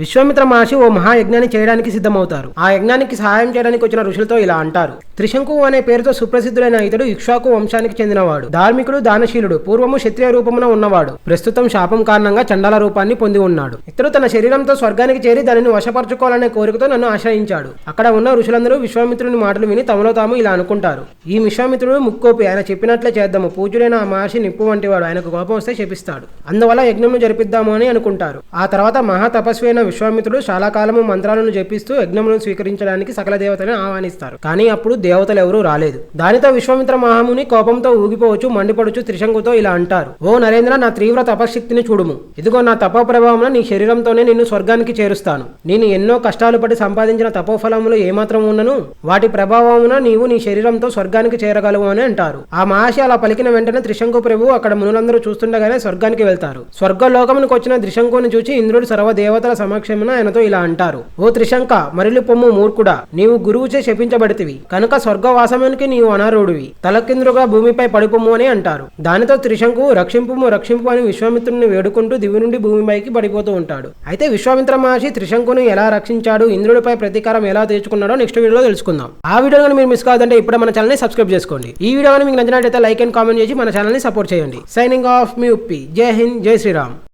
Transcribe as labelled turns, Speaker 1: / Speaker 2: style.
Speaker 1: విశ్వామిత్ర మహర్షి ఓ మహాయజ్ఞాన్ని చేయడానికి సిద్ధమవుతారు. ఆ యజ్ఞానికి సహాయం చేయడానికి వచ్చిన ఋషులతో ఇలా అంటారు. త్రిశంకు అనే పేరుతో సుప్రసిద్ధులైన ఇతడు ఇక్ష్వాకు వంశానికి చెందినవాడు. ధార్మికుడు దానశీలుడు పూర్వము క్షత్రియ రూపమున ఉన్నవాడు. ప్రస్తుతం శాపం కారణంగా చండాల రూపాన్ని పొంది ఉన్నాడు. ఇతడు తన శరీరంతో స్వర్గానికి చేరి దానిని వశపరచుకోవాలనే కోరికతో నన్ను ఆశ్రయించాడు. అక్కడ ఉన్న ఋషులందరూ విశ్వామిత్రుని మాటలు విని తమలో తాము ఇలా అనుకుంటారు. ఈ విశ్వామిత్రుడు ముక్కోపి. ఆయన చెప్పినట్లే చేద్దాము. పూజుడైన ఆ మహర్షి నిప్పు వంటివాడు. ఆయనకు కోపం వస్తే శపిస్తాడు. అందువల్ల యజ్ఞంను జరిపిద్దాము అని అనుకుంటారు. ఆ తర్వాత మహా తపస్వి అయిన విశ్వామిత్రుడు చాలా కాలము మంత్రాలను జపిస్తూ యజ్ఞములను స్వీకరించడానికి సకల దేవతలను ఆహ్వానిస్తారు. కానీ అప్పుడు దేవతలు ఎవరూ రాలేదు. దానితో విశ్వామిత్ర మహాముని కోపంతో ఊగిపోవచ్చు మండిపడుచు త్రిశంకుతో ఇలా అంటారు. ఓ నరేంద్ర నా తీవ్ర తపశక్తిని చూడుము. ఇదిగో నా తపో ప్రభావంలో నీ శరీరంతోనే నిన్ను స్వర్గానికి చేరుస్తాను. నేను ఎన్నో కష్టాలు పడి సంపాదించిన తపోఫలములు ఏమాత్రం ఉన్నను? వాటి ప్రభావమున నీవు నీ శరీరంతో స్వర్గానికి చేరగలవు అని అంటారు. ఆ మహర్షి అలా పలికిన వెంటనే త్రిశంకు ప్రభు అక్కడ మునులందరూ చూస్తుండగానే స్వర్గానికి వెళ్తారు. స్వర్గలోకమునికి వచ్చిన త్రిశంకుని చూచి ఇంద్రుడు సర్వ దేవతల సమక్షమున ఆయనతో ఇలా అంటారు. ఓ త్రిశంక మరిలి పొమ్ము మూర్ఖుడా నీవు గురువుచే శపించబడితివి. కనుక స్వర్గవాసమునికి నీవు అనర్హుడివి తలకిందుగా భూమిపై పడిపోము అని అంటారు. దానితో త్రిశంకు రక్షింపుము రక్షింపు అని విశ్వామిత్రుని వేడుకుంటూ దివి నుండి భూమిపైకి పడిపోతూ ఉంటాడు. అయితే విశ్వామిత్ర మహర్షి త్రిశంకును ఎలా రక్షించాడు ఇంద్రుడిపై ప్రతీకారం ఎలా తీర్చుకున్నాడో నెక్స్ట్ వీడియోలో తెలుసుకుందాం. ఆ వీడియో మీరు మిస్ కాదంటే ఇప్పుడు మన ఛానల్ని సబ్స్క్రైబ్ చేసుకోండి. ఈ వీడియో కానీ మీకు నచ్చినట్లయితే లైక్ అండ్ కామెంట్ చేసి మన ఛానల్ని సపోర్ట్ చేయండి. సైనింగ్ ఆఫ్ మీ ఉప్పి. జై హింద్ జై శ్రీరామ్.